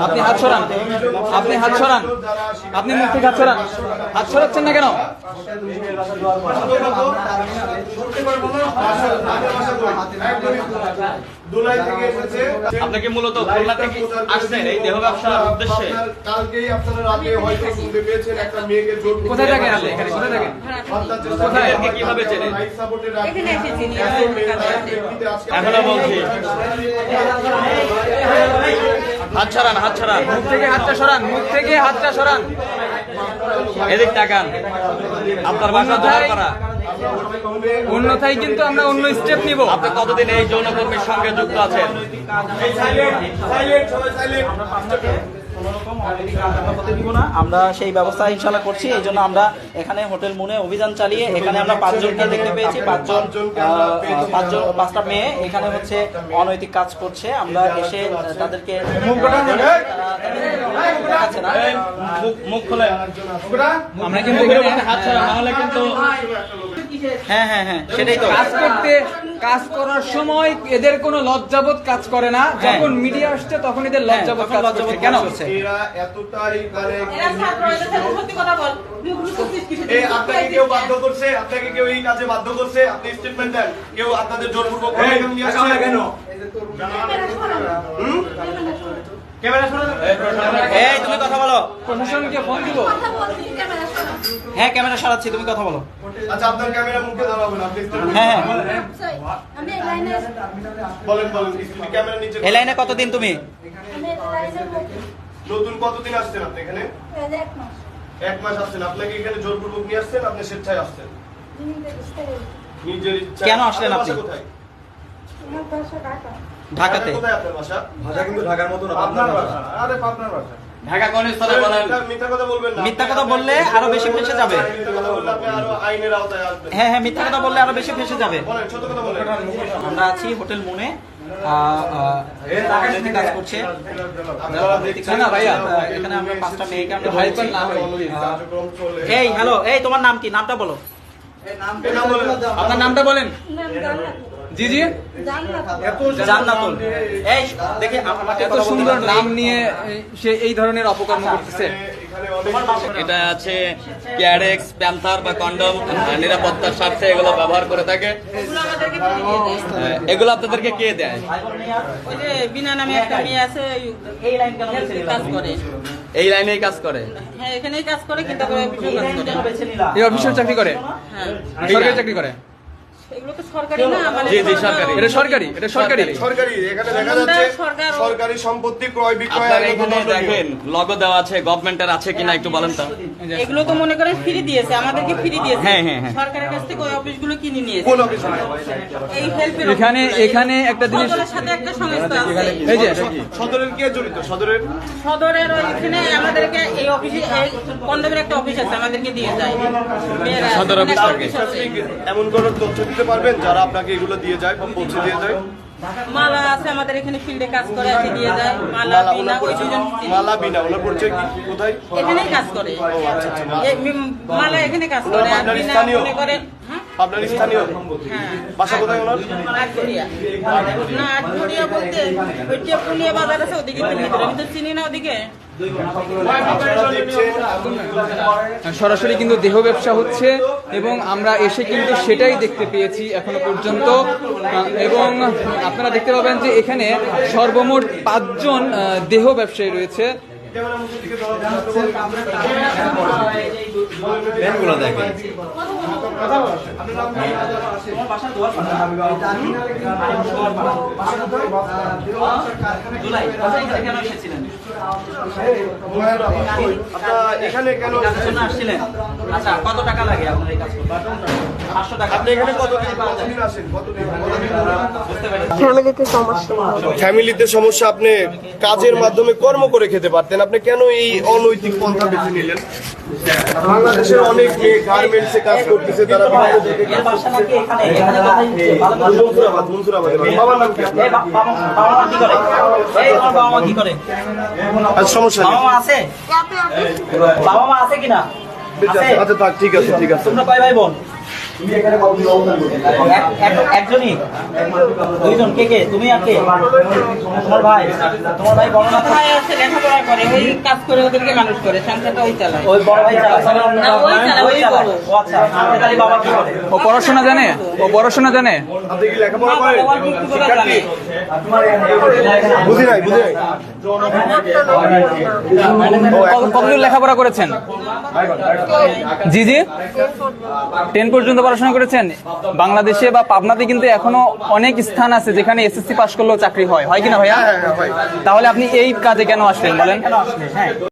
আপনি হাত সরান আপনি হাত সরান আপনি মুখ থেকে হাত সরান হাত সরাচ্ছেন না কেন দুলাই থেকে এসেছে আপনাকে মূলত খুলনা থেকে আসছেন এই দেহ ব্যবসার উদ্দেশ্যে। আপনার কালকেই আপনারা রাতে হয়তো শুনতে পেয়েছেন একটা মেয়েকে জোর কোথায় থাকেন আপনি? এখানে কোথায় থাকেন? কোথায়? কীভাবে চেনেন? লাইফ সাপোর্টের রাখি। এখানে এসেছি, নিয়ে এত আসছি, মেয়ে কাছে তার আছে। ব্যক্তিতে আজকে- এখনও বলছি। হাত ছাড়ান হাত ছাড়ান মুখ থেকে হাতটা সরান মুখ থেকে হাতটা সরান। এদিক তাকান আপনার বাসা করা অন্যথায় কিন্তু আমরা অন্য স্টেপ নিব। আপনি কতদিন এই যৌনকর্মীর সঙ্গে যুক্ত আছেন? হতে দিব না আমরা সেই ব্যবস্থা ইনশাল্লাহ করছি এই জন্য আমরা এখানে হোটেল মুনে অভিযান চালিয়ে এখানে আমরা পাঁচজনকে দেখতে পেয়েছি পাঁচজন পাঁচজন পাঁচটা মেয়ে এখানে হচ্ছে অনৈতিক কাজ করছে। আমরা এসে তাদেরকে আমরা কিন্তু হ্যাঁ হ্যাঁ হ্যাঁ সেটাই তো। কাজ করতে কাজ করার সময় এদের কোনো লজ্জাবোধ কাজ করে না। যখন মিডিয়া আসছে তখন এদের লজ্জাবোধ লজ্জাবোধ কেন। এরা এতটাই মানে সত্যি কথা বল। এই আপনাকে কেউ বাধ্য করছে? আপনাকে কেউ এই কাজে বাধ্য করছে? আপনি স্টেটমেন্ট দেন। কেউ আপনাদের জোরপূর্বক কেন? এই তুমি কথা বলো। প্রশাসনকে ফোন দিব। হ্যাঁ ক্যামেরা সারাচ্ছি তুমি কথা বলো। আচ্ছা আপনার ক্যামেরা মুখে ধরা হবে না আপনি হ্যাঁ হ্যাঁ আমি এই লাইনে বলেন বলেন ক্যামেরা নিচে এই লাইনে কতদিন তুমি? আমি এই লাইনে নতুন কতদিন আসছেন আপনি এখানে? এক মাস। এক মাস আসছেন। আপনাকে এখানে জোরপূর্বক নিয়ে আসছেন আপনি স্বেচ্ছায় আসছেন? নিজের ইচ্ছা কেন আসলেন আপনি? কোথায়? ঢাকাতে? কোথায় আপনার বাসা? ভাষা কিন্তু ঢাকার মতো না আপনার বাসা। ভাষা আরে পাবনার বাসা। ঢাকা কোন স্তরে বলেন। মিথ্যা- কথা বলবেন না। মিথ্যা কথা বললে আরও বেশি ফেসে যাবে। মিথ্যা কথা বললে আপনি আরও আইনের আওতায় আসবেন। হ্যাঁ হ্যাঁ মিথ্যা কথা বললে আরও বেশি ফেসে যাবে। বলেন সত্য কথা বলেন। আমরা আছি হোটেল মুনে। কাজ করছে। এখানে আমরা পাঁচটা মেয়েকে আমরা হয়। এই হ্যালো এই তোমার নাম কি? নামটা বলো। আপনার নামটা বলেন। জি জি। জান্নাত জান্নাতুল। এই দেখে আমাকে এত সুন্দর নাম নিয়ে সে এই ধরনের অপকর্ম করতেছে। এটা আছে ক্যারেক্স প্যান্থার বা কন্ডম নিরাপত্তার স্বার্থে এগুলো ব্যবহার করে থাকে। এগুলো আপনাদেরকে কে দেয়? ওই যে বিনা নামে একটা মেয়ে আছে এই লাইন? কাজ করে। এই লাইনেই কাজ করে। হ্যাঁ এখানেই কাজ করে কিন্তু? এই অফিসের চাকরি করে? হ্যাঁ। সরকারি চাকরি করে? এগুলো তো সরকারি না মানে জি, জি, সরকারি। এটা সরকারি এটা সরকারি। সরকারি। এখানে দেখা যাচ্ছে সরকারি সম্পত্তি ক্রয় বিক্রয় আপনার এখানে দেখেন লগো দেওয়া আছে গভর্নমেন্টের আছে কিনা একটু বলেন তো। এগুলো তো মনে করেন ফ্রি দিয়েছে আমাদেরকে ফ্রি দিয়েছে। হ্যাঁ, হ্যাঁ, হ্যাঁ। সরকারের কাছ থেকে ওই অফিসগুলো কিনে নিয়েছে। কোন অফিসে এই হেল্পের এখানে এখানে একটা জিনিস সদরের সাথে একটা সংস্থা আছে। এই যে সদরের কে জড়িত? সদরের? সদরের ওইখানে আমাদেরকে এই অফিসে এই কন্ডমের একটা অফিস আছে আমাদেরকে দিয়ে যায়। সদর অফিস একটা থেকে। অফিস আছে। এমন কোন তথ্য দিতে পারবেন যারা আপনাকে এগুলো দিয়ে যায় বা পৌঁছে দিয়ে যায়। মালা আছে আমাদের এখানে ফিল্ডে কাজ করে আছে দিয়ে যায়। মালা বিনা ওই দুজন মালা বিনা ওনার পরিচয় কি? কোথায়? এখানেই কাজ করে। এই মালা এখানে কাজ করে। আর বিনা? মনে করেন হ্যাঁ? আপনার স্থানীয়? হ্যাঁ। বাসা কোথায় ওনার? না আটঘরিয়া বলতে ওই টেপুলিয়া বাজার আছে ওদিকে করে। আমি তো চিনি না ওদিকে। সরাসরি কিন্তু দেহ ব্যবসা হচ্ছে এবং আমরা এসে কিন্তু সেটাই দেখতে পেয়েছি এখনও পর্যন্ত এবং আপনারা দেখতে পাবেন যে এখানে সর্বমোট পাঁচজন দেহ ব্যবসায়ী রয়েছে। জুলাই, এখানে এসেছিলেন? আপনারা এখানে কেন আসছিলেন? কত টাকা লাগে আপনার এই কাজ করতে? 500 টাকা। আপনি এখানে কতদিন কতদিন আসেন কতদিন কতদিন বুঝতে পেরেছি। ফ্যামিলিতে সমস্যা ফ্যামিলিতে সমস্যা, আপনি কাজের মাধ্যমে কর্ম করে খেতে পারতেন, আপনি কেন এই অনৈতিক পন্থা বেছে নিলেন বাংলাদেশের অনেক মেয়ে গার্মেন্টস এ কাজ করতেছে তারা বলুন। মনসুরাবাদ বাবার নাম কি আপনার বাবা বাবা মা কি করে? এই তোমার বাবা মা কি করে? সমস্যা বাবা নেই মা আছে? বাবা মা আছে কিনা? আচ্ছা থাক ঠিক আছে ঠিক আছে তোমরা কয় ভাই বোন এক- এক- একজনই। দুইজন। কে কে? তুমি আর কে? তোমার ভাই। তোমার ভাই বড় না ভাই আছে লেখাপড়া করে। ওই কাজ করে ওদেরকে মানুষ করে সংসারটা ওই চালায়। ওই বড় ভাই চালায়। না, ওই চালায়, ওই বড়। ও আচ্ছা। তাহলে বাবা কি করে? ও পড়াশোনা জানে? ও পড়াশোনা জানে? আপনি কি লেখাপড়া করে শিক্ষার্থী? জানে। বুঝি নাই বুঝি নাই। কতদূর লেখাপড়া করেছেন? জি জি। টেন পর্যন্ত পড়াশোনা করেছেন বাংলাদেশে বা পাবনাতে কিন্তু এখনও অনেক স্থান আছে যেখানে এসএসসি পাশ করলেও চাকরি হয়। হয় কিনা ভাইয়া? হ্যাঁ হ্যাঁ তাহলে আপনি এই কাজে কেন আসলেন বলেন? হ্যাঁ।